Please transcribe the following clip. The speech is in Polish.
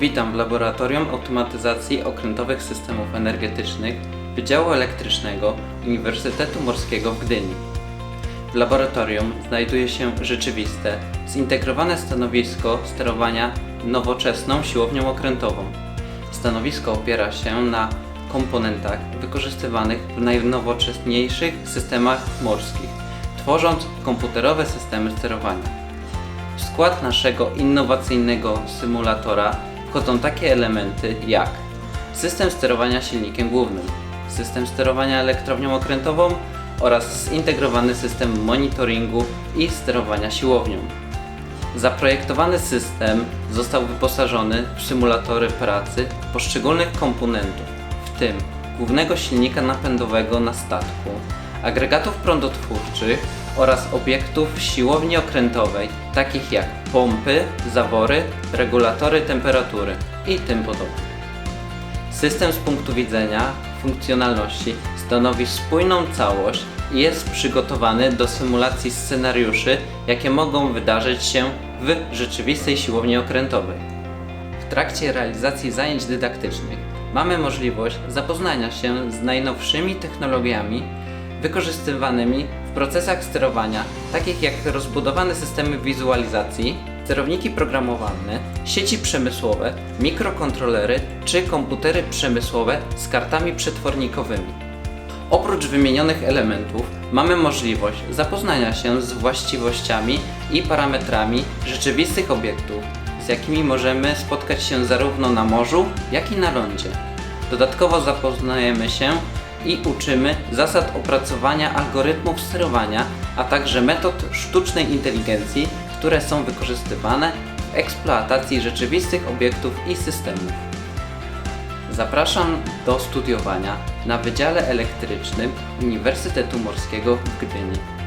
Witam w Laboratorium Automatyzacji Okrętowych Systemów Energetycznych Wydziału Elektrycznego Uniwersytetu Morskiego w Gdyni. W laboratorium znajduje się rzeczywiste, zintegrowane stanowisko sterowania nowoczesną siłownią okrętową. Stanowisko opiera się na komponentach wykorzystywanych w najnowocześniejszych systemach morskich, tworząc komputerowe systemy sterowania. W skład naszego innowacyjnego symulatora wchodzą takie elementy jak system sterowania silnikiem głównym, system sterowania elektrownią okrętową oraz zintegrowany system monitoringu i sterowania siłownią. Zaprojektowany system został wyposażony w symulatory pracy poszczególnych komponentów, w tym głównego silnika napędowego na statku, agregatów prądotwórczych oraz obiektów siłowni okrętowej, takich jak pompy, zawory, regulatory temperatury i tym podobne. System z punktu widzenia funkcjonalności stanowi spójną całość i jest przygotowany do symulacji scenariuszy, jakie mogą wydarzyć się w rzeczywistej siłowni okrętowej. W trakcie realizacji zajęć dydaktycznych mamy możliwość zapoznania się z najnowszymi technologiami wykorzystywanymi w procesach sterowania, takich jak rozbudowane systemy wizualizacji, sterowniki programowalne, sieci przemysłowe, mikrokontrolery czy komputery przemysłowe z kartami przetwornikowymi. Oprócz wymienionych elementów mamy możliwość zapoznania się z właściwościami i parametrami rzeczywistych obiektów, z jakimi możemy spotkać się zarówno na morzu, jak i na lądzie. Dodatkowo zapoznajemy się i uczymy zasad opracowania algorytmów sterowania, a także metod sztucznej inteligencji, które są wykorzystywane w eksploatacji rzeczywistych obiektów i systemów. Zapraszam do studiowania na Wydziale Elektrycznym Uniwersytetu Morskiego w Gdyni.